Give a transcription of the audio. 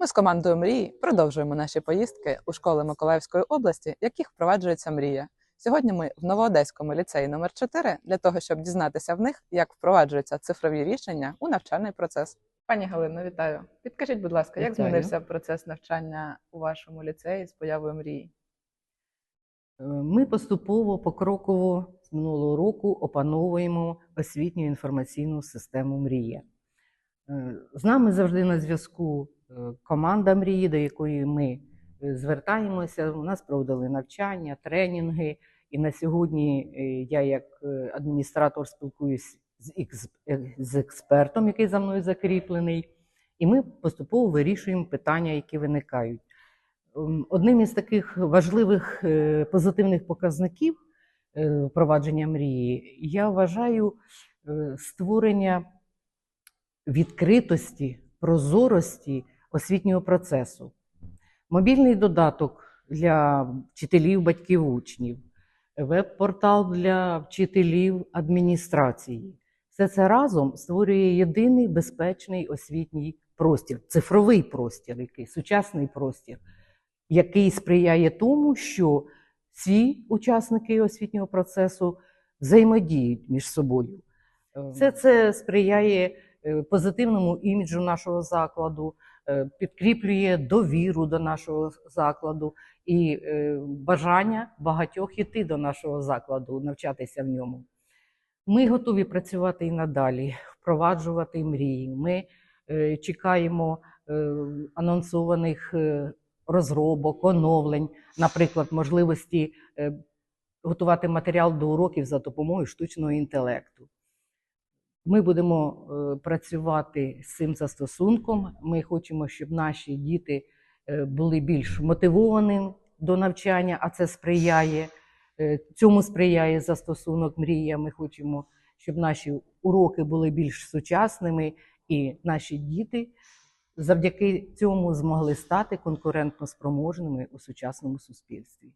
Ми з командою мрії продовжуємо наші поїздки у школи Миколаївської області, в яких впроваджується мрія. Сьогодні ми в Новоодеському ліцеї номер 4 для того, щоб дізнатися в них, як впроваджуються цифрові рішення у навчальний процес. Пані Галино, вітаю. Підкажіть, будь ласка, як змінився процес навчання у вашому ліцеї з появою мрії? Е, Ми поступово, покроково з минулого року опановуємо освітню інформаційну систему Мрія. Е, З нами завжди на зв'язку команда мрії, до якої ми е, звертаємося. У нас проводили навчання, тренінги. І на сьогодні е, я, як е, адміністратор, спілкуюсь з, екс- з експертом, який за мною закріплений, і ми поступово вирішуємо питання, які виникають. Ем, Одним із таких важливих позитивних показників впровадження мрії я вважаю створення відкритості, прозорості освітнього процесу. Мобільний додаток для вчителів, батьків, учнів, веб-портал для вчителів адміністрації. Все це разом створює єдиний безпечний освітній простір, цифровий простір, який сучасний простір, який сприяє тому, що всі учасники освітнього процесу взаємодіють між собою. Все це сприяє позитивному іміджу нашого закладу, е, підкріплює довіру до нашого закладу і е, бажання багатьох іти до нашого закладу, навчатися в ньому. Ми готові працювати і надалі, впроваджувати мрії. Ми е, чекаємо е, анонсованих е, розробок, оновлень, наприклад, можливості е, готувати матеріал до уроків за допомогою штучного інтелекту. Ми будемо е, працювати з цим застосунком. Ми хочемо, щоб наші діти е, були більш мотивовані до навчання, а це сприяє. е, Цьому сприяє застосунок мрія. Ми хочемо, щоб наші уроки були більш сучасними, і наші діти завдяки цьому змогли стати конкурентно спроможними у сучасному суспільстві.